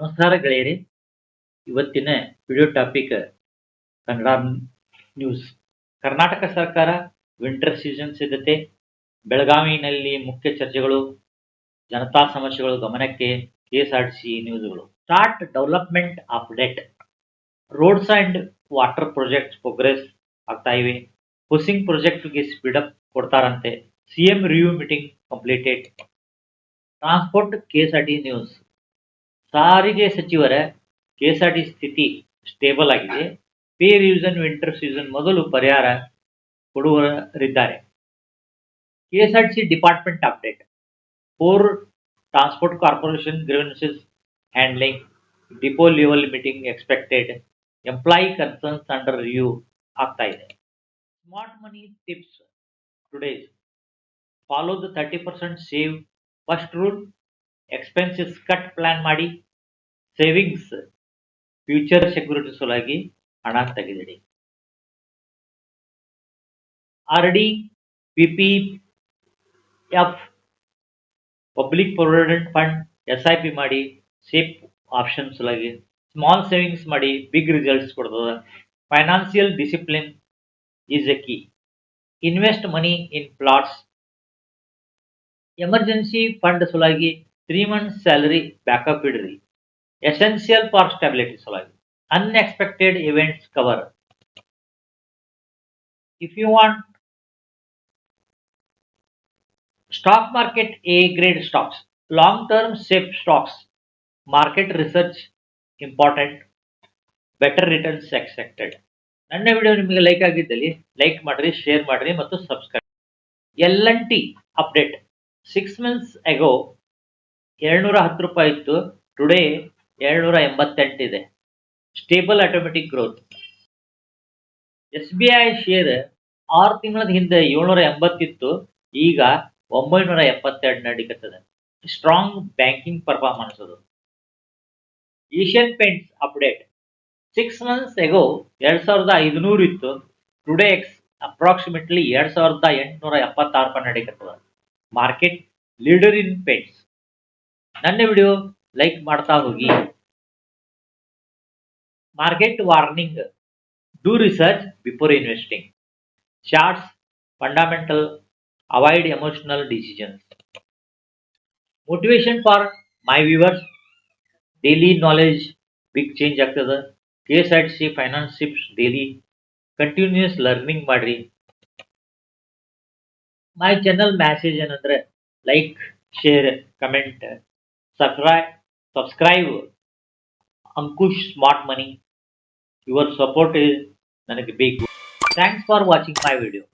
ನಮಸ್ಕಾರ ಗೆಳೆಯರಿ ಇವತ್ತಿನ video topic Kannada news Karnataka ಸರ್ಕಾರ ವಿಂಟರ್ ಸೀಸನ್ ಸಿದ್ಧತೆ, ಬೆಳಗಾವಿನಲ್ಲಿ ಮುಖ್ಯ ಚರ್ಚೆಗಳು, ಜನತಾ ಸಮಸ್ಯೆಗಳು, ಗಮನಕ್ಕೆ KSRTC ನ್ಯೂಸ್ಗಳು start development update roads and water project progress ಆಗ್ತಾ ಇವೆ. ಗೆ ಪ್ರಾಜೆಕ್ಟ್ಗೆ ಸ್ಪೀಡಪ್ ಕೊಡ್ತಾರಂತೆ. CM review meeting completed transport KSRT news ಸಾರಿಗೆ ಸಚಿವರ ಕೆಎಸ್ಆರ್ಟಿ ಸ್ಥಿತಿ ಸ್ಟೇಬಲ್ ಆಗಿದೆ. ಪೇ ರಿವಿಷನ್ ವಿಂಟರ್ ಸೀಸನ್ ಮೊದಲು ಪರಿಹಾರ ಕೊಡುವರಿದ್ದಾರೆ KSRTC department update for transport corporation grievances handling depot level meeting expected employee concerns under review ಆಗ್ತಾ ಇದೆ. Smart money tips today's follow the thirty percent save first rule expenses cut plan ಮಾಡಿ savings future security ಸಲುವಾಗಿ ಹಣ ತೆಗೆದಿಡಿ. R D P P F public provident fund S I P ಮಾಡಿ safe option ಸಲುವಾಗಿ small savings ಮಾಡಿ big results ಕೊಡ್ತದ. Financial discipline is a key invest money in plots emergency fund ಸಲುವಾಗಿ three months salary backup ಇಡ್ರಿ essential for stability ಸಲುವಾಗಿ unexpected events cover if you want stock market A grade stocks long term safe stocks market research important better returns expected ನನ್ನ video ನಿಮಗೆ like ಆಗಿದ್ದಲ್ಲಿ like ಮಾಡ್ರಿ share ಮಾಡ್ರಿ ಮತ್ತು subscribe L N T update six months ago ಏಳ್ನೂರ ಹತ್ತು ರೂಪಾಯಿ ಇತ್ತು. ಟುಡೇ ಏಳ್ನೂರ ಎಂಬತ್ತೆಂಟಿದೆ stable automatic growth S B I share ಆರು ತಿಂಗಳ ಹಿಂದೆ ಏಳ್ನೂರ ಎಂಬತ್ತಿತ್ತು ಈಗ ಒಂಬೈನೂರ ಎಪ್ಪತ್ತೆರಡು ನಡೀಕತ್ತದೆ ಸ್ಟ್ರಾಂಗ್ ಬ್ಯಾಂಕಿಂಗ್ ಪರ್ಫಾರ್ಮೆನ್ಸ್ ಅದು Asian Paints update six months ago ಎರಡ್ ಸಾವಿರದ ಐದುನೂರು ಇತ್ತು. ಟುಡೇ ಎಕ್ಸ್ ಅಪ್ರಾಕ್ಸಿಮೇಟ್ಲಿ ಎರಡ್ ಸಾವಿರದ ಎಂಟುನೂರ ಎಪ್ಪತ್ತಾರು ರೂಪಾಯಿ ನಡೀಕತ್ತದ ಮಾರ್ಕೆಟ್ ಲೀಡರ್ ಇನ್ ಪೇಂಟ್ಸ್ ನನ್ನ ವಿಡಿಯೋ ಲೈಕ್ ಮಾಡ್ತಾ ಹೋಗಿ market warning do research before investing shorts fundamental avoid emotional decisions motivation for my viewers daily knowledge big change ಆಗ್ತದೆ K S R T C finance tips daily continuous learning ಮಾಡ್ರಿ my channel message ಏನಂದ್ರೆ like share comment subscribe Ankush smart money your support ನನಗೆ ಬೇಕು. Thanks for watching my video